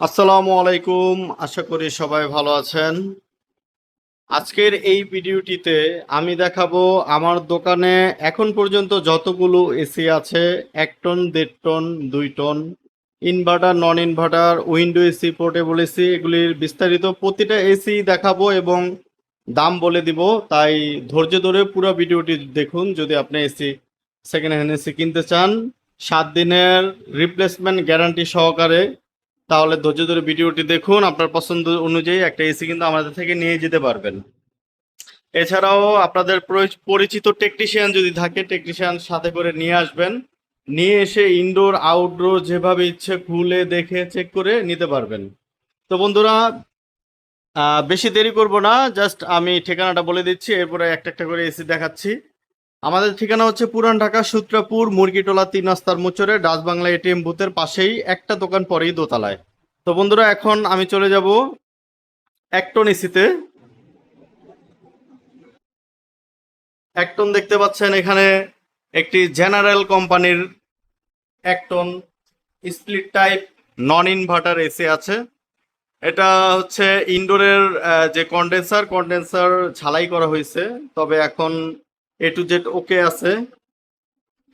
আসসালামু আলাইকুম। আশা করি সবাই ভালো আছেন। আজকের এই ভিডিওটিতে আমি দেখাবো আমার দোকানে এখন পর্যন্ত যতগুলো এসি আছে, এক টন, দেড় টন, দুই ton inverter non inverter window AC portable AC এগুলির বিস্তারিত প্রতিটা এসি দেখাবো এবং দাম বলে দিব। তাই ধৈর্য ধরে পুরো ভিডিওটি দেখুন। যদি আপনি এসি সেকেন্ড হ্যান্ড এসি কিনতে চান, সাত দিনের রিপ্লেসমেন্ট গ্যারান্টি সহকারে তাহলে ধৈর্য ধরে ভিডিওটি দেখুন, আপনার পছন্দ অনুযায়ী একটা এসি কিন্তু আমাদের থেকে নিয়ে যেতে পারবেন। এছাড়াও আপনাদের পরিচিত টেকনিশিয়ান যদি থাকে টেকনিশিয়ান সাথে করে নিয়ে আসবেন। নিয়ে এসে ইনডোর আউটডোর যেভাবে ইচ্ছে খুলে দেখে চেক করে নিতে পারবেন। তো বন্ধুরা বেশি দেরি করব না জাস্ট আমি ঠিকানাটা বলে দিচ্ছি, এরপরে একটা একটা করে এসি দেখাচ্ছি। আমাদের ঠিকানা হচ্ছে পুরান ঢাকা, সূত্রাপুর, মুরগিটোলা, তিন রাস্তার মুচরে ডাচ বাংলা এটিএম বুথের পাশেই একটা দোকান পরেই দোতলায়। তো বন্ধুরা, এখন আমি চলে যাব একটন এসিতে। একটন দেখতে পাচ্ছেন এখানে একটি জেনারেল কোম্পানির একটন split type non inverter AC আছে। এটা হচ্ছে ইনডোরের যে কন্ডেন্সার কন্ডেন্সার ঝালাই করা হয়েছে। তবে এখন এ টু জেড ওকে আছে।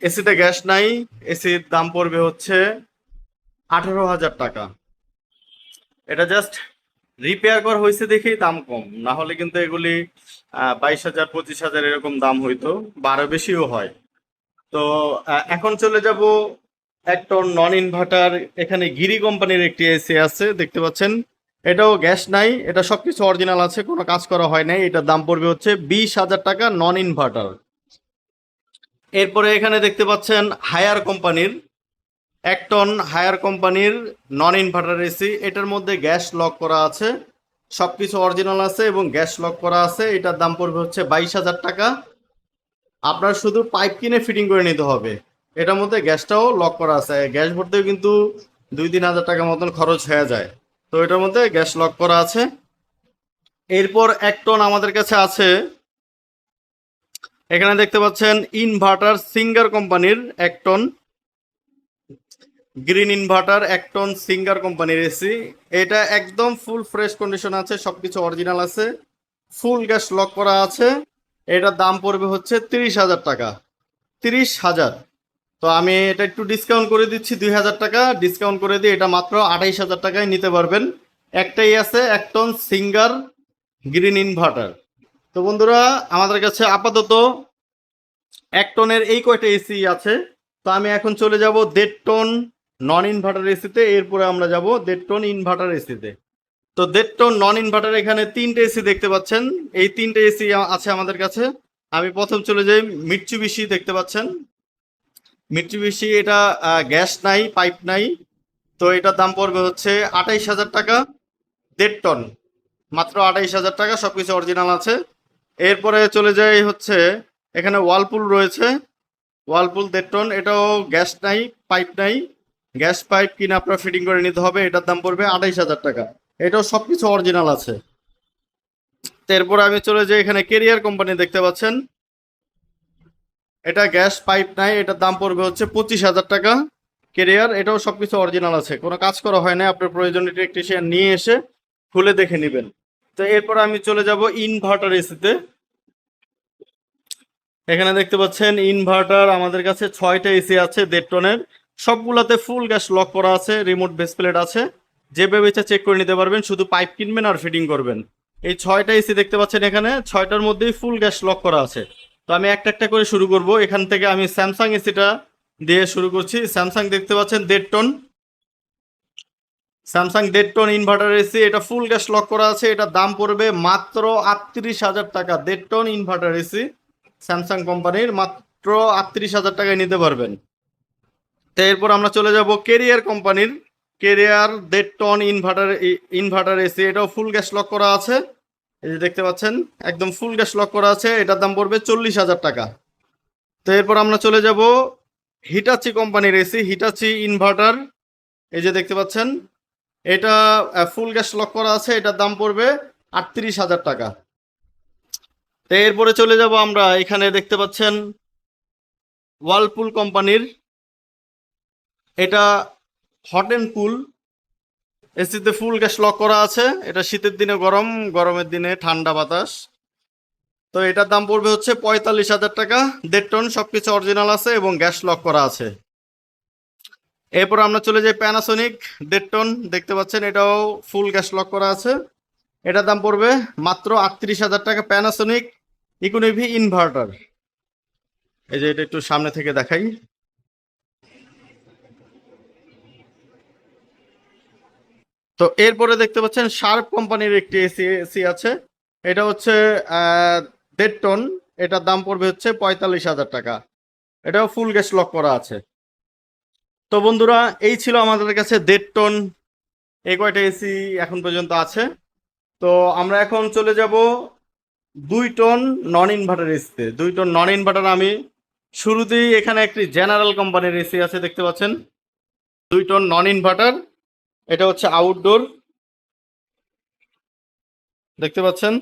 এসিতে গ্যাস নাই এসির দাম পড়বে হচ্ছে আঠারো হাজার টাকা। এটা জাস্ট রিপেয়ার করা হয়েছে দেখেই দাম কম। না হলে কিন্তু এগুলি বাইশ হাজার, পঁচিশ হাজার এরকম দাম হইতো, বারো বেশিও হয়। তো এখন চলে যাব একটা নন ইনভার্টার এখানে গিরি কোম্পানির একটি এসি আছে, দেখতে পাচ্ছেন। এটাও গ্যাস নাই, এটা সবকিছু অরিজিনাল আছে, কোনো কাজ করা হয় নাই। এটার দাম পড়বে হচ্ছে বিশ হাজার টাকা নন ইনভার্টার এরপরে এখানে দেখতে পাচ্ছেন হায়ার কোম্পানির, এক টন হায়ার কোম্পানির নন ইনভার্টার এসি এটার মধ্যে গ্যাস লক করা আছে সব কিছু অরিজিনাল আছে এবং গ্যাস লক করা আছে। এটার দাম পড়বে হচ্ছে বাইশ হাজার টাকা। আপনার শুধু পাইপ কিনে ফিটিং করে নিতে হবে। এটার মধ্যে গ্যাসটাও লক করা আছে। গ্যাস ভরতেও কিন্তু দুই তিন হাজার টাকা মতন খরচ হয়ে যায়। তো এটার মধ্যে গ্যাস লক করা আছে। এরপর এক টন আমাদের কাছে আছে। এখানে দেখতে পাচ্ছেন ইনভার্টার সিঙ্গার কোম্পানির এক টন। গ্রিন ইনভার্টার এক টন সিঙ্গার কোম্পানির এসি। এটা একদম ফুল ফ্রেশ কন্ডিশন আছে, সবকিছু অরিজিনাল আছে। ফুল গ্যাস লক করা আছে। এটার দাম পড়বে হচ্ছে তিরিশ হাজার টাকা। তিরিশ হাজার। তো আমি এটা একটু ডিসকাউন্ট করে দিচ্ছি দুই হাজার টাকা। ডিসকাউন্ট করে দিয়ে এটা মাত্র আঠাইশ হাজার টাকায় নিতে পারবেন। একটাই আছে, এক টন সিঙ্গার গ্রিন ইনভার্টার তো বন্ধুরা, আমাদের কাছে আপাতত এক টনের এই কয়টা এসি আছে। তো আমি এখন চলে যাব দেড় টন নন ইনভার্টার এসিতে এরপরে আমরা যাব দেড় টন ইনভার্টার এসিতে তো দেড় টন নন ইনভার্টার এখানে তিনটে এসি দেখতে পাচ্ছেন। এই তিনটে এসি আছে আমাদের কাছে। আমি প্রথম চলে যাই মিটচুবিশি দেখতে পাচ্ছেন। মিটচুবিশি এটা গ্যাস নাই, পাইপ নাই। তো এটার দাম পড়বে হচ্ছে আঠাইশ হাজার টাকা, দেড় টন। মাত্র আঠাইশ হাজার টাকা সব কিছু অরিজিনাল আছে। এরপরে চলে যাই হচ্ছে, এখানে ওয়ালপুল রয়েছে। ওয়ালপুল দেড় টন, এটাও গ্যাস নাই, পাইপ নাই। গ্যাস পাইপ কিনে আপনার ফিটিং করে নিতে হবে, এটার দাম পড়বে আঠাইশ হাজার টাকা। এটাও সব কিছু অরিজিনাল আছে এরপরে আমি চলে যাই এখানে কেরিয়ার কোম্পানি দেখতে পাচ্ছেন। এটা গ্যাস পাইপ নাই, এটার দাম পড়বে হচ্ছে পঁচিশ হাজার টাকা। কেরিয়ার, এটাও সবকিছু অরিজিনাল আছে। কোনো কাজ করা হয় না আপনার প্রয়োজনীয় টেকনিশিয়ান নিয়ে এসে খুলে দেখে নেবেন। তো এরপর আমি চলে যাব ইনভার্টার এসিতে এখানে দেখতে পাচ্ছেন ইনভার্টার আমাদের কাছে ছয়টা এসি আছে দেড় টনের। সবগুলাতে ফুল গ্যাস লক করা আছে রিমোট বেস প্লেট আছে। যেভাবে ইচ্ছা চেক করে নিতে পারবেন, শুধু পাইপ কিনবেন আর ফিটিং করবেন। এই ছয়টা এসি দেখতে পাচ্ছেন এখানে, ছয়টার মধ্যেই ফুল গ্যাস লক করা আছে। তো আমি একটা একটা করে শুরু করব। এখান থেকে আমি স্যামসাং এসিটা দিয়ে শুরু করছি। স্যামসাং দেখতে পাচ্ছেন, দেড় টন স্যামসাং দেড় টন ইনভার্টার এসি এটা ফুল গ্যাস লক করা আছে। এটা দাম পড়বে মাত্র আটত্রিশ হাজার টাকা। দেড় টন ইনভার্টার এসি স্যামসাং কোম্পানির মাত্র আটত্রিশ হাজার টাকায় নিতে পারবেন। তো এরপর আমরা চলে যাব কেরিয়ার কোম্পানির কেরিয়ার দেড় টন ইনভার্টার ইনভার্টার এসি এটাও ফুল গ্যাস লক করা আছে। এই যে দেখতে পাচ্ছেন, একদম ফুল গ্যাস লক করা আছে, এটার দাম পড়বে চল্লিশ হাজার টাকা। তো এরপর আমরা চলে যাব হিটাচি কোম্পানির এসি হিটাচি ইনভার্টার এই যে দেখতে পাচ্ছেন, এটা ফুল গ্যাস লক করা আছে, এটার দাম পড়বে আটত্রিশ হাজার টাকা। তো এরপরে চলে যাব আমরা, এখানে দেখতে পাচ্ছেন ওয়ালপুল কোম্পানির, এটা হট অ্যান্ড কুল এসিতে ফুল গ্যাস লক করা আছে। এটা শীতের দিনে গরম, গরমের দিনে ঠান্ডা বাতাস। তো এটার দাম পড়বে হচ্ছে পঁয়তাল্লিশ হাজার টাকা। দেড় টন সবকিছু অরিজিনাল আছে এবং গ্যাস লক করা আছে। এরপর আমরা চলে যাই প্যানাসোনিক দেড় টন। দেখতে পাচ্ছেন, এটাও ফুল গ্যাস লক করা আছে। এটার দাম পড়বে মাত্র আটত্রিশ হাজার টাকা প্যানাসোনিক ইকোনভি ইনভার্টার এই যে এটা একটু সামনে থেকে দেখাই। তো এরপরে দেখতে পাচ্ছেন শার্প কোম্পানির একটি এসি এসি আছে। এটা হচ্ছে দেড় টন। এটার দাম পড়বে হচ্ছে পঁয়তাল্লিশ হাজার টাকা। এটাও ফুল গ্যাস লক করা আছে। তো বন্ধুরা, এই ছিল আমাদের কাছে দেড় টন। এই কয়টা এসি এখন পর্যন্ত আছে? তো আমরা এখন চলে যাব দুই টন নন ইনভার্টার এসিতে। দুই টন নন ইনভার্টার আমি শুরুতেই এখানে একটি জেনারেল কোম্পানির এসি আছে, দেখতে পাচ্ছেন। দুই টন নন ইনভার্টার। এটা হচ্ছে আউটডোর দেখতে পাচ্ছেন?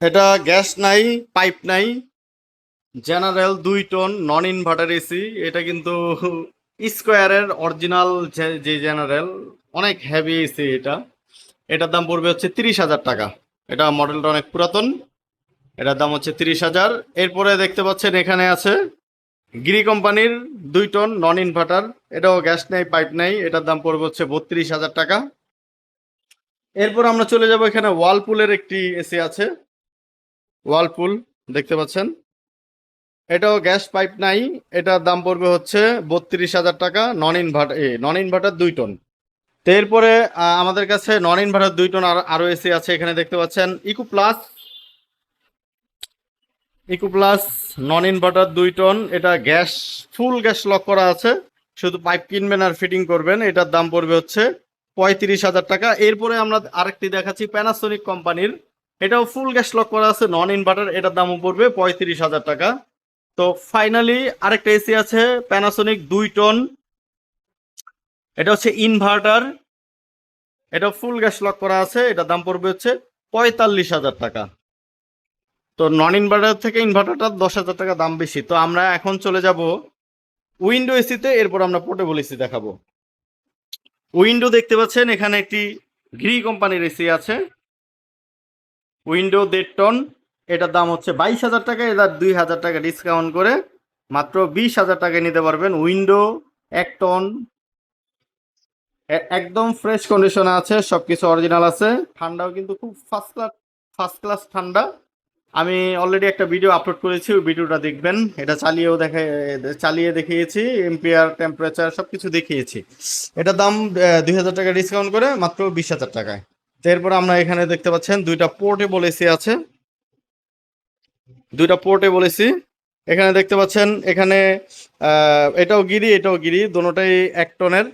এটা গ্যাস নাই, পাইপ নাই। জেনারেল দুই টন নন ইনভার্টার এসি এটা কিন্তু স্কোয়ারের অরিজিনাল যে জেনারেল, অনেক হেভি এসি এটা। এটার দাম পড়বে হচ্ছে তিরিশ হাজার টাকা। এটা মডেলটা অনেক পুরাতন। এটার দাম হচ্ছে তিরিশ হাজার। এরপরে দেখতে পাচ্ছেন এখানে আছে গিরি কোম্পানির দুই টন নন ইনভার্টার এটাও গ্যাস নেই পাইপ নেই, এটার দাম পড়বে হচ্ছে বত্রিশ হাজার টাকা। এরপর আমরা চলে যাব এখানে ওয়ালপুলের একটি এসি আছে। ওয়ালপুল দেখতে পাচ্ছেন। এটাও গ্যাস পাইপ নাই, এটার দাম পড়বে হচ্ছে বত্রিশ হাজার টাকা নন ইনভার্টার এ নন ইনভার্টার দুই টন। তো এরপরে আমাদের কাছে নন ইনভার্টার দুই টন আর আরও এসি আছে, এখানে দেখতে পাচ্ছেন। Eco plus eco plus non inverter দুই টন এটা গ্যাস, ফুল গ্যাস লক করা আছে। শুধু পাইপ কিনবেন আর ফিটিং করবেন, এটার দাম পড়বে হচ্ছে পঁয়ত্রিশ হাজার টাকা। এরপরে আমরা আরেকটি দেখাচ্ছি প্যানাসোনিক কোম্পানির। এটাও ফুল গ্যাস লক করা আছে নন ইনভার্টার এটার দামও পড়বে পঁয়ত্রিশ হাজার টাকা। তো ফাইনালি আরেকটা এসি আছে প্যানাসোনিক দুই টন এটা হচ্ছে ইনভার্টার এটা ফুল গ্যাস লক করা আছে, এটার দাম পড়বে হচ্ছে পঁয়তাল্লিশ হাজার টাকা। তো নন ইনভার্টার থেকে ইনভার্টারটা দশ হাজার টাকা দাম বেশি। তো আমরা এখন চলে যাব উইন্ডো এসিতে এরপর আমরা পোর্টেবল এসি দেখাবো। উইন্ডো দেখতে পাচ্ছেন, এখানে একটি গ্রি কোম্পানির এসি আছে। উইন্ডো দেড় টন এটার দাম হচ্ছে বাইশ হাজার টাকা, এটার দুই হাজার টাকা ডিসকাউন্ট করে মাত্র বিশ হাজার টাকায় নিতে পারবেন উইন্ডো এক টন একদম ফ্রেশ কন্ডিশনে আছে, সবকিছু অরিজিনাল আছে। ঠান্ডাও কিন্তু খুব ফার্স্ট ক্লাস ফার্স্ট ক্লাস ঠান্ডা। আমি অলরেডি একটা ভিডিও আপলোড করেছি, ওই ভিডিওটা দেখবেন। এটা চালিয়েও দেখে, চালিয়ে দেখিয়েছি এমপিআর টেম্পারেচার সব কিছু দেখিয়েছি। এটার দাম দুই হাজার টাকা ডিসকাউন্ট করে মাত্র বিশ হাজার টাকায়। এরপর আমরা এখানে দেখতে পাচ্ছেন, দুইটা পোর্টেবল এসি আছে। দুইটা পোর্টেবল এসি এখানে দেখতে পাচ্ছেন, এখানে এটাও গিরি এটাও গিরি, দুটোটাই এক টনের।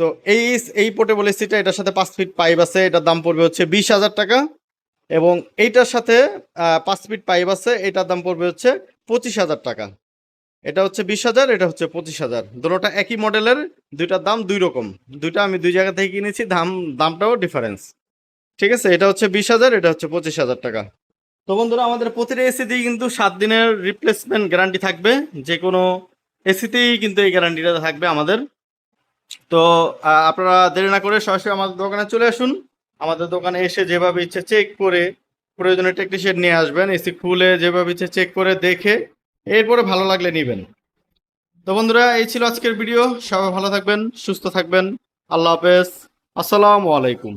তো এই এই পোর্টেবল এসিটা এটার সাথে পাঁচ ফিট পাইপ আছে, এটার দাম পড়বে হচ্ছে বিশ হাজার টাকা। এবং এইটার সাথে পাঁচ ফিট পাইপ আছে, এটার দাম পড়বে হচ্ছে পঁচিশ হাজার টাকা। এটা হচ্ছে বিশ হাজার, এটা হচ্ছে পঁচিশ হাজার। দুটোটা একই মডেলের, দুইটার দাম দুই রকম। দুইটা আমি দুই জায়গা থেকে কিনেছি, দাম, দামটাও ডিফারেন্স ঠিক আছে? এটা হচ্ছে বিশ হাজার, এটা হচ্ছে পঁচিশ হাজার টাকা। তো বন্ধুরা, আমাদের প্রতিটা এসিতেই কিন্তু সাত দিনের রিপ্লেসমেন্ট গ্যারান্টি থাকবে। যে কোনো এসিতেই কিন্তু এই গ্যারান্টিটা থাকবে আমাদের। তো আপনারা দেরি না করে সরাসরি আমাদের দোকানে চলে আসুন। আমাদের দোকানে এসে যেভাবে ইচ্ছে চেক করে প্রয়োজনীয় টেকনিশিয়ান নিয়ে আসবেন এসি খুলে যেভাবে ইচ্ছে চেক করে দেখে এরপরে ভালো লাগলে নেবেন। তো বন্ধুরা, এই ছিল আজকের ভিডিও সবাই ভালো থাকবেন, সুস্থ থাকবেন। আল্লাহ হাফেজ। আসসালামু আলাইকুম।